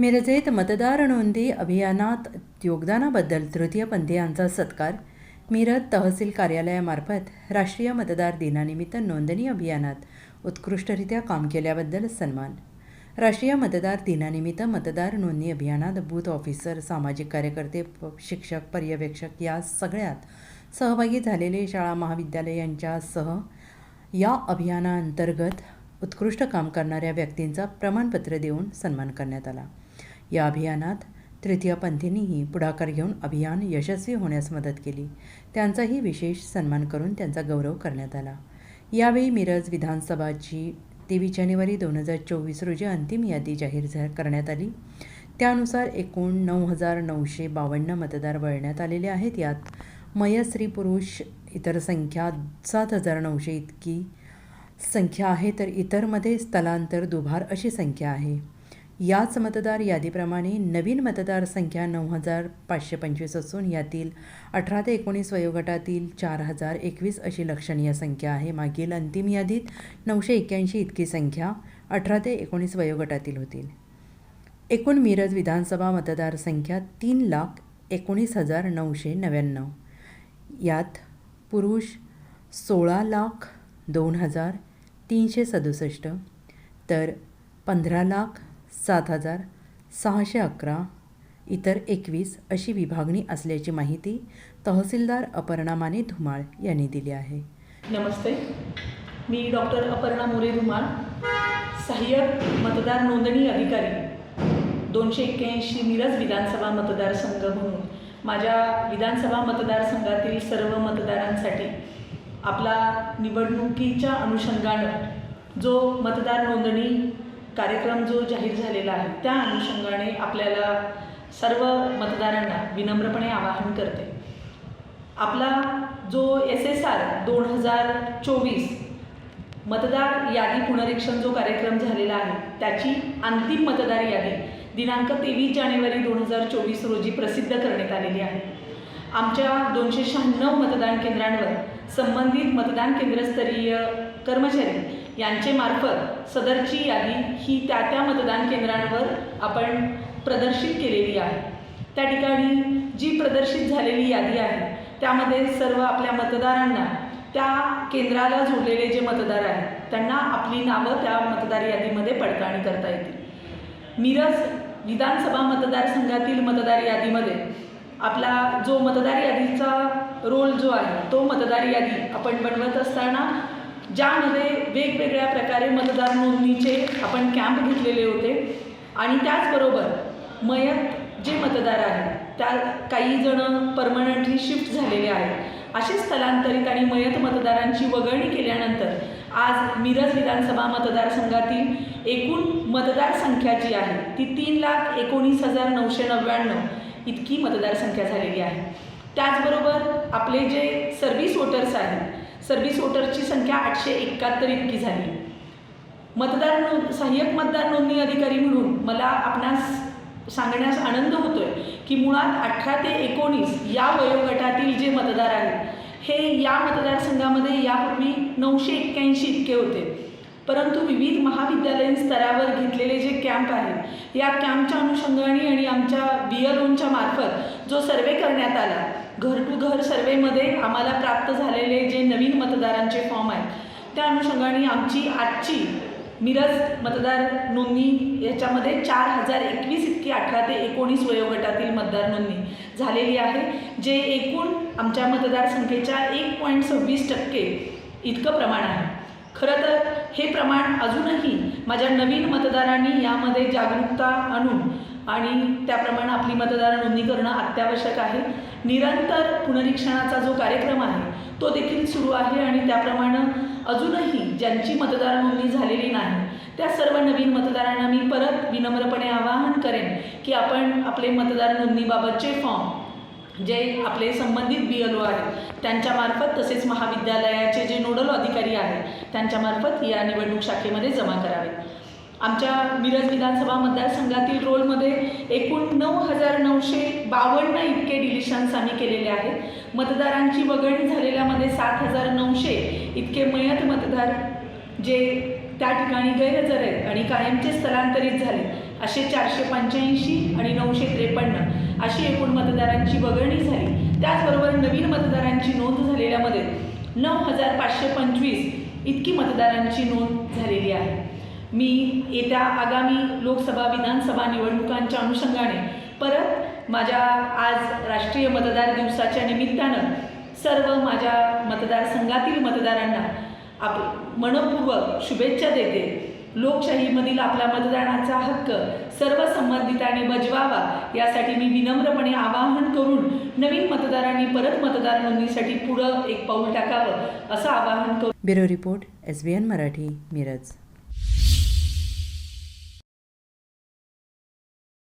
मिरजेत मतदार नोंदी अभियानात योगदानाबद्दल तृतीयपंथीयांचा सत्कार मिरज तहसील कार्यालयामार्फत राष्ट्रीय मतदार दिनानिमित्त नोंदणी अभियानात उत्कृष्टरित्या काम केल्याबद्दल सन्मान. राष्ट्रीय मतदार दिनानिमित्त मतदार नोंदणी अभियानात बूथ ऑफिसर सामाजिक कार्यकर्ते शिक्षक पर्यवेक्षक या सगळ्यात सहभागी झालेले शाळा महाविद्यालयांच्यासह या अभियानाअंतर्गत उत्कृष्ट काम करणाऱ्या व्यक्तींचा प्रमाणपत्र देऊन सन्मान करण्यात आला. या अभियानात तृतीयपंथींनीही पुढाकार घेऊन अभियान यशस्वी होण्यास मदत केली. त्यांचाही विशेष सन्मान करून त्यांचा गौरव करण्यात आला. यावेळी मिरज विधानसभाची तेवीस जानेवारी दोन हजार चोवीस रोजी अंतिम यादी जाहीर झा करण्यात आली. त्यानुसार एकूण नऊ हजार नऊशे बावन्न मतदार वळण्यात आलेले आहेत. यात मय स्त्री पुरुष इतर संख्या सात हजार नऊशे इतकी संख्या आहे तर इतरमध्ये स्थलांतर दुभार अशी संख्या आहे. याच मतदार यादीप्रमाणे नवीन मतदार संख्या नऊ हजार पाचशे पंचवीस असून यातील अठरा ते एकोणीस वयोगटातील चार हजार एकवीस अशी लक्षणीय संख्या आहे. मागील अंतिम यादीत नऊशे एक्क्याऐंशी इतकी संख्या अठरा ते एकोणीस वयोगटातील होतील एकूण मिरज विधानसभा मतदारसंख्या तीन लाख एकोणीस हजार नऊशे नव्याण्णव. यात पुरुष सोळा लाख दोन हजार तीनशे सदुसष्ट तर पंधरा लाख सात हजार सहाशे अकरा इतर एकवीस अशी विभागणी असल्याची माहिती तहसीलदार अपर्णा माने धुमाळ यांनी दिली आहे. नमस्ते. मी डॉक्टर अपर्णा मोरे धुमाळ सहाय्यक मतदार नोंदणी अधिकारी दोनशे एक्क्याऐंशी मिरज विधानसभा मतदारसंघ म्हणून माझ्या विधानसभा मतदारसंघातील सर्व मतदारांसाठी आपला निवडणुकीच्या अनुषंगानं जो मतदार नोंदणी कार्यक्रम जो जाहीर झालेला आहे त्या अनुषंगाने आपल्याला सर्व मतदारांना विनम्रपणे आवाहन करते. आपला जो एस एस आर दोन हजार चोवीस मतदार यादी पुनरीक्षण जो कार्यक्रम झालेला आहे त्याची अंतिम मतदार यादी दिनांक तेवीस जानेवारी दोन हजार चोवीस रोजी प्रसिद्ध करण्यात आलेली आहे. आमच्या दोनशे शहाण्णव मतदान केंद्रांवर संबंधित मतदान केंद्रस्तरीय कर्मचारी यांचे मार्फत सदरची यादी ही त्या त्या मतदान केंद्रांवर आपण प्रदर्शित केलेली आहे. त्या ठिकाणी जी प्रदर्शित झालेली यादी आहे त्यामध्ये सर्व आपल्या मतदारांना त्या केंद्राला जोडलेले जे मतदार आहेत त्यांना आपली नावं त्या मतदार यादीमध्ये पडताळणी करता येतील. मिरज विधानसभा मतदारसंघातील मतदार यादीमध्ये आपला जो मतदार यादीचा रोल जो आहे तो मतदार यादी आपण बनवत असताना ज्यामध्ये वेगवेगळ्या प्रकारे मतदार नोंदणीचे आपण कॅम्प घेतलेले होते. आणि त्याचबरोबर मयत जे मतदार आहेत त्या काही जण परमनंटली शिफ्ट झालेले आहेत. असे स्थलांतरित आणि मयत मतदारांची वगळणी केल्यानंतर आज मिरज विधानसभा मतदारसंघातील एकूण मतदार संख्या जी आहे ती तीन लाख एकोणीस हजार नऊशे नव्याण्णव इतकी मतदारसंख्या झालेली आहे. त्याचबरोबर आपले जे सर्व्हिस वोटर्स आहेत सर्व्हिस वोटरची संख्या आठशे एकाहत्तर इतकी झाली. मतदार नोंद सहाय्यक मतदार नोंदणी अधिकारी म्हणून मला आपणास सांगण्यास आनंद होतोय की मुळात अठरा ते एकोणीस या वयोगटातील जे मतदार आहेत हे या मतदारसंघामध्ये यापूर्वी नऊशे एक्क्याऐंशी इतके होते. परंतु विविध महाविद्यालयीन स्तरावर घेतलेले जे कॅम्प आहेत या कॅम्पच्या अनुषंगाने आणि आमच्या बी एल ओनच्या मार्फत जो सर्वे करण्यात आला घर टू घर सर्वेमध्ये आम्हाला प्राप्त झालेले जे नवीन मतदारांचे फॉर्म आहेत त्या अनुषंगाने आमची आजची मिरज मतदार नोंदणी याच्यामध्ये चार हजार एकवीस इतकी अठरा ते एकोणीस वयोगटातील मतदार नोंदणी झालेली आहे जे एकूण आमच्या मतदारसंख्येच्या एक पॉईंट सव्वीस टक्के इतकं प्रमाण आहे. खरं तर हे प्रमाण अजूनही माझ्या नवीन मतदारांनी यामध्ये जागरूकता आणून आणि त्याप्रमाणे आपली मतदार नोंदणी करणं अत्यावश्यक आहे. निरंतर पुनरीक्षणाचा जो कार्यक्रम आहे तो देखील सुरू आहे आणि त्याप्रमाणे अजूनही ज्यांची मतदार नोंदणी झालेली नाही त्या सर्व नवीन मतदारांना मी परत विनम्रपणे आवाहन करेन की आपण आपले मतदार नोंदणीबाबतचे फॉर्म जे आपले संबंधित बी एल ओ आहेत त्यांच्यामार्फत तसेच महाविद्यालयाचे जे नोडल अधिकारी आहेत त्यांच्यामार्फत या निवडणूक शाखेमध्ये जमा करावे. आमच्या मिरज विधानसभा मतदारसंघातील रोलमध्ये एकूण नऊ हजार नऊशे बावन्न इतके डिलिशन्स आम्ही केलेले आहेत. मतदारांची वगळणी झालेल्यामध्ये सात हजार नऊशे इतके मयत मतदार जे त्या ठिकाणी गैरहजर आहेत आणि कायमचे स्थलांतरित झाले असे चारशे पंच्याऐंशी आणि नऊशे त्रेपन्न अशी एकूण मतदारांची वगळणी झाली. त्याचबरोबर नवीन मतदारांची नोंद झालेल्यामध्ये नऊ हजार पाचशे पंचवीस इतकी मतदारांची नोंद झालेली आहे. मी येत्या आगामी लोकसभा विधानसभा निवडणुकांच्या अनुषंगाने परत माझ्या आज राष्ट्रीय मतदार दिवसाच्या निमित्तानं सर्व माझ्या मतदारसंघातील मतदारांना आप मनपूर्वक शुभेच्छा देते. लोकशाहीमधील आपला मतदानाचा हक्क सर्व संबंधितांनी बजवावा यासाठी मी विनम्रपणे आवाहन करून नवीन मतदारांनी परत मतदार नोंदणीसाठी पुढं एक पाऊल टाकावं असं आवाहन करून bureau report S B N Marathi Miraj.